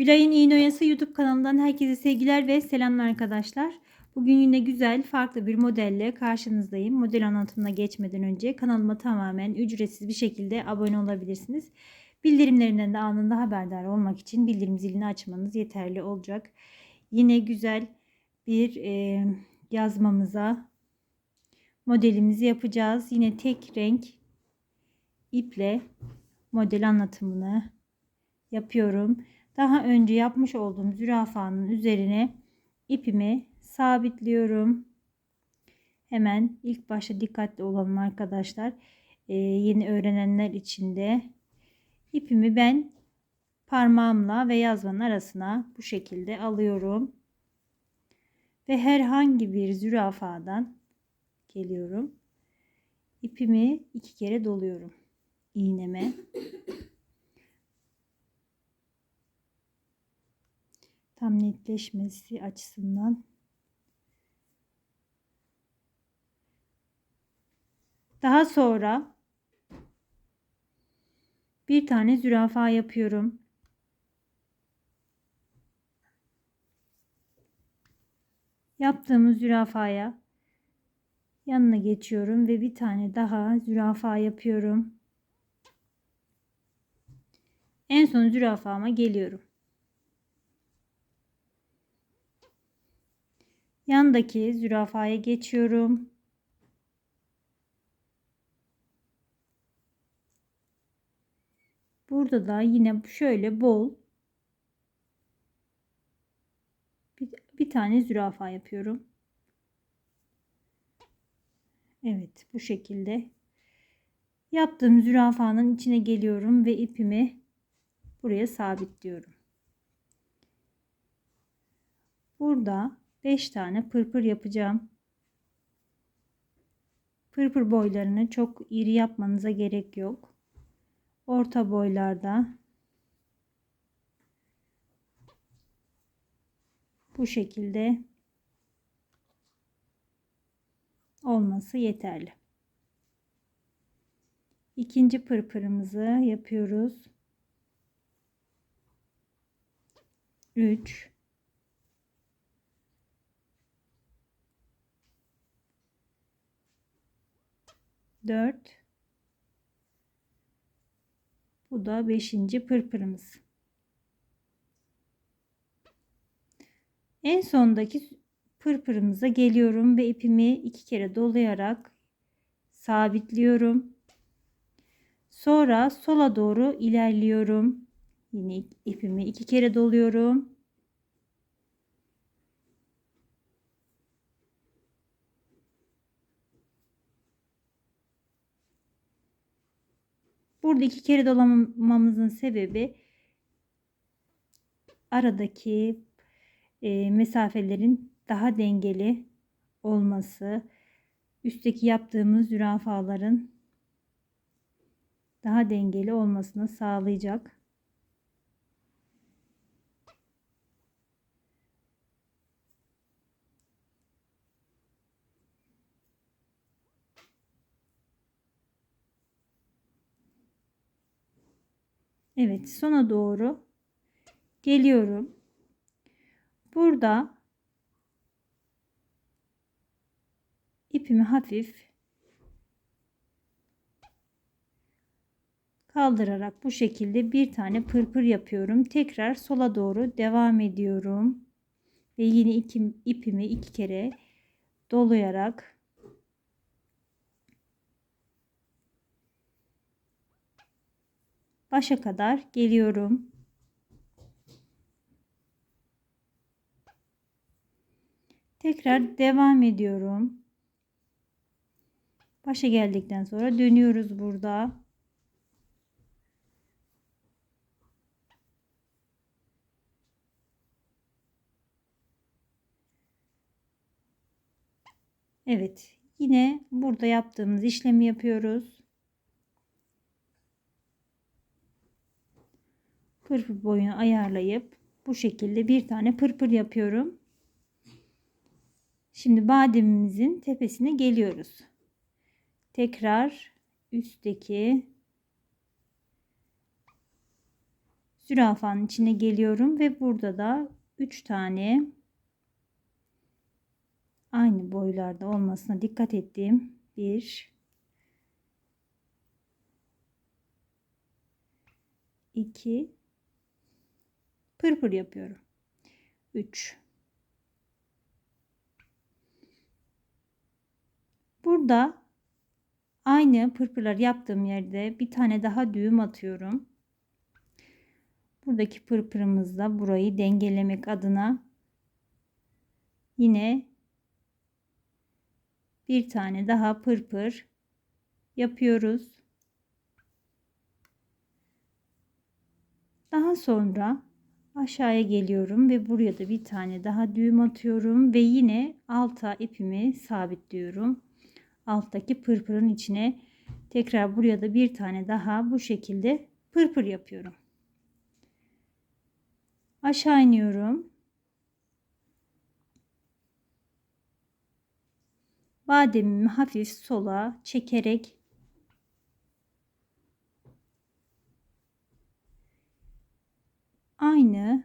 Gülay'ın İğne YouTube kanalından herkese sevgiler ve selamlar arkadaşlar. Bugün yine güzel farklı bir modelle karşınızdayım. Model anlatımına geçmeden önce kanalıma tamamen ücretsiz bir şekilde abone olabilirsiniz. Bildirimlerinden de anında haberdar olmak için bildirim zilini açmanız yeterli olacak. Yine güzel bir e, yazmamıza modelimizi yapacağız. Yine tek renk iple model anlatımını yapıyorum. Daha önce yapmış olduğum zürafanın üzerine ipimi sabitliyorum. Hemen ilk başta dikkatli olalım arkadaşlar. Ee, yeni öğrenenler için de ipimi ben parmağımla ve yazmanın arasına bu şekilde alıyorum. Ve herhangi bir zürafadan geliyorum. İpimi iki kere doluyorum iğneme. Netleşmesi açısından daha sonra bir tane zürafa yapıyorum. Yaptığımız zürafaya yanına geçiyorum ve bir tane daha zürafa yapıyorum. En son zürafama geliyorum. Yandaki zürafaya geçiyorum. Burada da yine şöyle bol bir, tane zürafa yapıyorum. Evet bu şekilde yaptığım zürafanın içine geliyorum ve ipimi buraya sabitliyorum. Burada 5 tane pırpır yapacağım. Pırpır boylarını çok iri yapmanıza gerek yok. Orta boylarda bu şekilde olması yeterli. İkinci pırpırımızı yapıyoruz. 3 4 bu da 5. pırpırımız. En sondaki pırpırımıza geliyorum ve ipimi iki kere dolayarak sabitliyorum. Sonra sola doğru ilerliyorum. Yine ipimi iki kere doluyorum. Burada iki kere dolamamızın sebebi aradaki e, mesafelerin daha dengeli olması, üstteki yaptığımız zürafaların daha dengeli olmasını sağlayacak. Evet sona doğru geliyorum. Burada ipimi hafif kaldırarak bu şekilde bir tane pırpır yapıyorum. Tekrar sola doğru devam ediyorum. Ve yine iki, ipimi iki kere dolayarak başa kadar geliyorum. Tekrar devam ediyorum. Başa geldikten sonra dönüyoruz burada. Evet, yine burada yaptığımız işlemi yapıyoruz. Pırpır boyunu ayarlayıp bu şekilde bir tane pırpır yapıyorum. Şimdi bademimizin tepesine geliyoruz. Tekrar üstteki zürafanın içine geliyorum ve burada da 3 tane aynı boylarda olmasına dikkat ettiğim bir 2 pırpır yapıyorum. 3 Burada aynı pırpırlar yaptığım yerde bir tane daha düğüm atıyorum. Buradaki pırpırımızla burayı dengelemek adına yine bir tane daha pırpır yapıyoruz. Daha sonra aşağıya geliyorum ve buraya da bir tane daha düğüm atıyorum ve yine alta ipimi sabitliyorum. Alttaki pırpırın içine tekrar buraya da bir tane daha bu şekilde pırpır yapıyorum. Aşağı iniyorum. Bademimi hafif sola çekerek aynı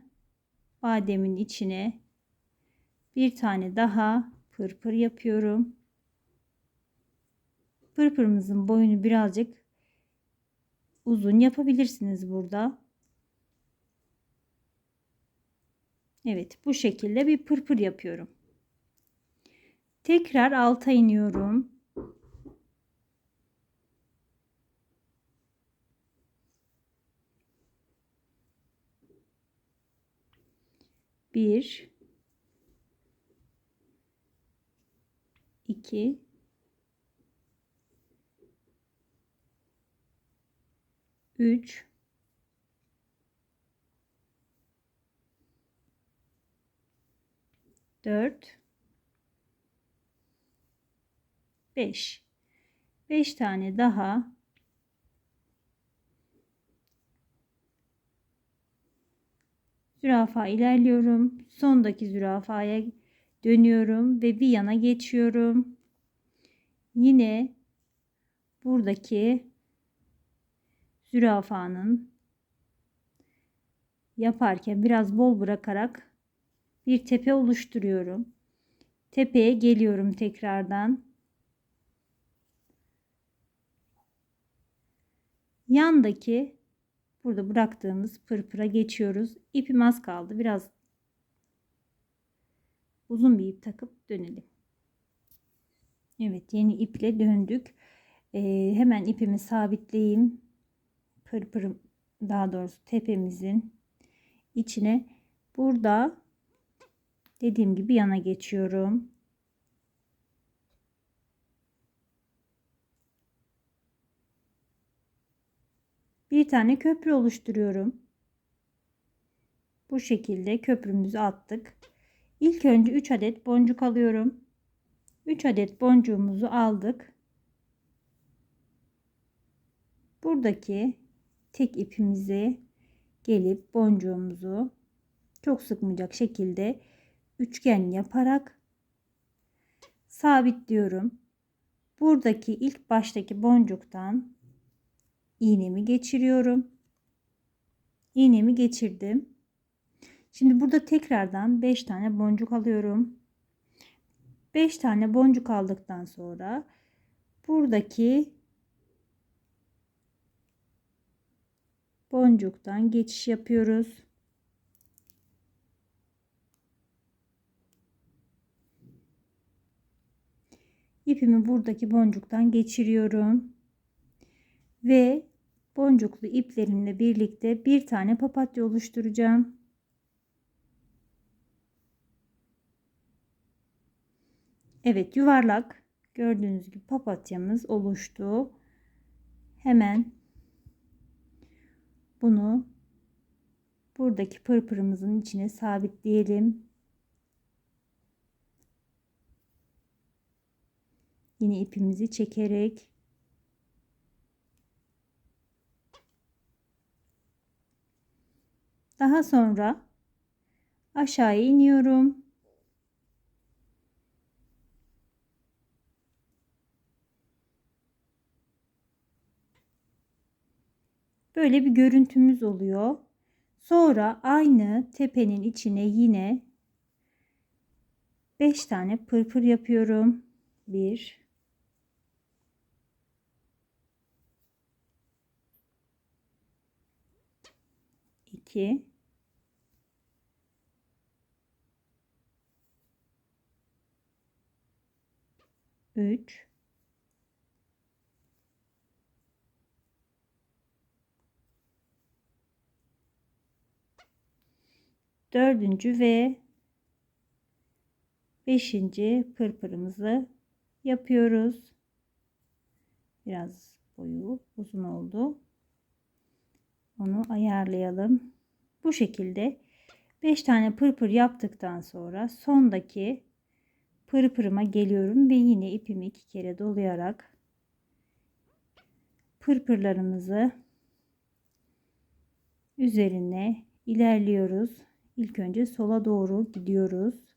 bademin içine bir tane daha pırpır yapıyorum. Pırpırımızın boyunu birazcık uzun yapabilirsiniz burada. Evet bu şekilde bir pırpır yapıyorum. Tekrar alta iniyorum. Bir, iki, üç, 4 5 5 tane daha zürafa ilerliyorum. Sondaki zürafaya dönüyorum ve bir yana geçiyorum. Yine buradaki zürafanın yaparken biraz bol bırakarak bir tepe oluşturuyorum. Tepeye geliyorum tekrardan. Yandaki burada bıraktığımız pırpıra geçiyoruz. İpim az kaldı. Biraz uzun bir ip takıp dönelim. Evet yeni iple döndük. Ee, hemen ipimi sabitleyeyim. Pırpırım daha doğrusu tepemizin içine burada Dediğim gibi yana geçiyorum. Bir tane köprü oluşturuyorum. Bu şekilde köprümüzü attık. İlk önce 3 adet boncuk alıyorum. 3 adet boncuğumuzu aldık. Buradaki tek ipimizi gelip boncuğumuzu çok sıkmayacak şekilde üçgen yaparak sabitliyorum. Buradaki ilk baştaki boncuktan iğnemi geçiriyorum. İğnemi geçirdim. Şimdi burada tekrardan 5 tane boncuk alıyorum. 5 tane boncuk aldıktan sonra buradaki boncuktan geçiş yapıyoruz. ipimi buradaki boncuktan geçiriyorum. Ve boncuklu iplerimle birlikte bir tane papatya oluşturacağım. Evet yuvarlak gördüğünüz gibi papatyamız oluştu. Hemen bunu buradaki pırpırımızın içine sabitleyelim. Yine ipimizi çekerek daha sonra aşağıya iniyorum. Böyle bir görüntümüz oluyor. Sonra aynı tepenin içine yine 5 tane pırpır yapıyorum. 1 2 3 dördüncü ve beşinci pırpırımızı yapıyoruz. Biraz boyu uzun oldu. Onu ayarlayalım. Bu şekilde 5 tane pırpır yaptıktan sonra sondaki pırpırıma geliyorum ve yine ipimi iki kere dolayarak pırpırlarımızı üzerine ilerliyoruz. İlk önce sola doğru gidiyoruz.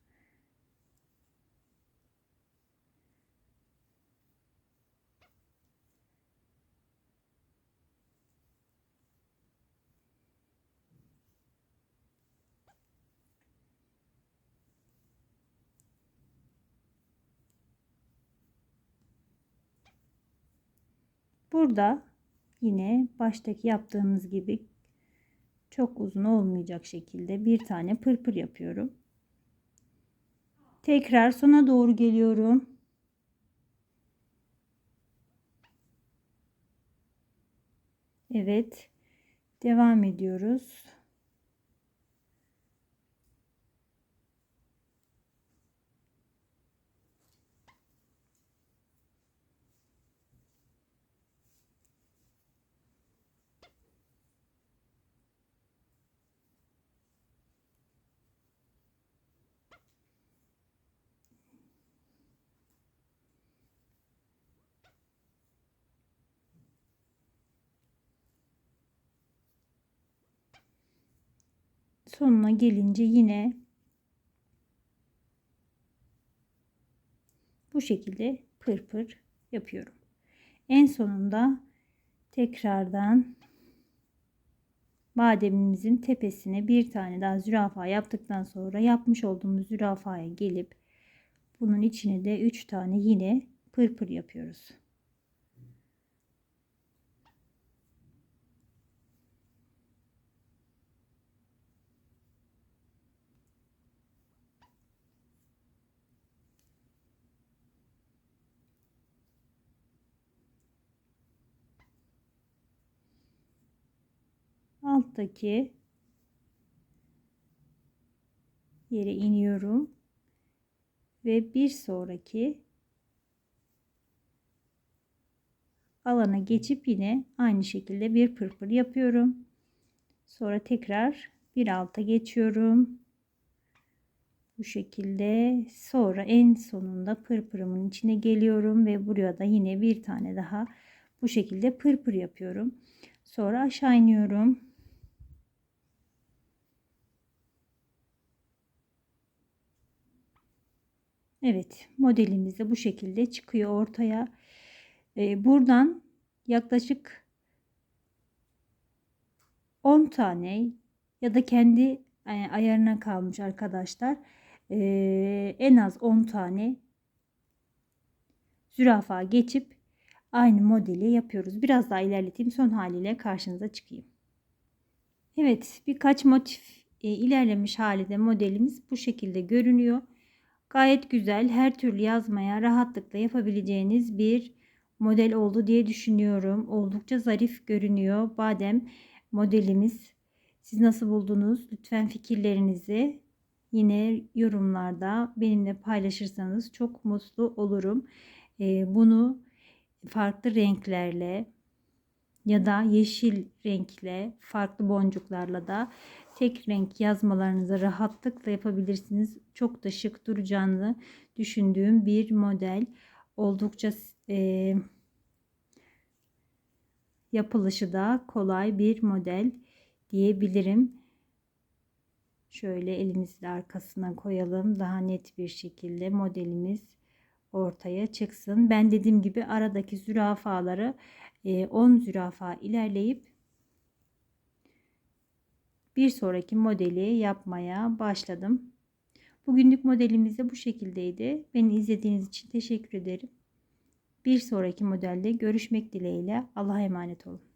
Burada yine baştaki yaptığımız gibi çok uzun olmayacak şekilde bir tane pırpır yapıyorum. Tekrar sona doğru geliyorum. Evet. Devam ediyoruz. Sonuna gelince yine bu şekilde pırpır yapıyorum. En sonunda tekrardan bademimizin tepesine bir tane daha zürafa yaptıktan sonra yapmış olduğumuz zürafaya gelip bunun içine de 3 tane yine pırpır yapıyoruz. Alttaki yere iniyorum ve bir sonraki alana geçip yine aynı şekilde bir pırpır yapıyorum. Sonra tekrar bir alta geçiyorum. Bu şekilde sonra en sonunda pırpırımın içine geliyorum ve buraya da yine bir tane daha bu şekilde pırpır yapıyorum. Sonra aşağı iniyorum. Evet modelimiz de bu şekilde çıkıyor ortaya. Ee, buradan yaklaşık 10 tane ya da kendi e, ayarına kalmış arkadaşlar. Ee, en az 10 tane zürafa geçip aynı modeli yapıyoruz. Biraz daha ilerleteyim son haliyle karşınıza çıkayım. Evet birkaç motif e, ilerlemiş halde modelimiz bu şekilde görünüyor. Gayet güzel, her türlü yazmaya rahatlıkla yapabileceğiniz bir model oldu diye düşünüyorum. Oldukça zarif görünüyor. Badem modelimiz. Siz nasıl buldunuz? Lütfen fikirlerinizi yine yorumlarda benimle paylaşırsanız çok mutlu olurum. Ee, bunu farklı renklerle ya da yeşil renkle farklı boncuklarla da tek renk yazmalarınızı rahatlıkla yapabilirsiniz. Çok da şık duracağını düşündüğüm bir model. Oldukça e, yapılışı da kolay bir model diyebilirim. Şöyle elimizi de arkasına koyalım. Daha net bir şekilde modelimiz ortaya çıksın. Ben dediğim gibi aradaki zürafaları 10 zürafa ilerleyip bir sonraki modeli yapmaya başladım. Bugünlük modelimiz de bu şekildeydi. Beni izlediğiniz için teşekkür ederim. Bir sonraki modelde görüşmek dileğiyle. Allah'a emanet olun.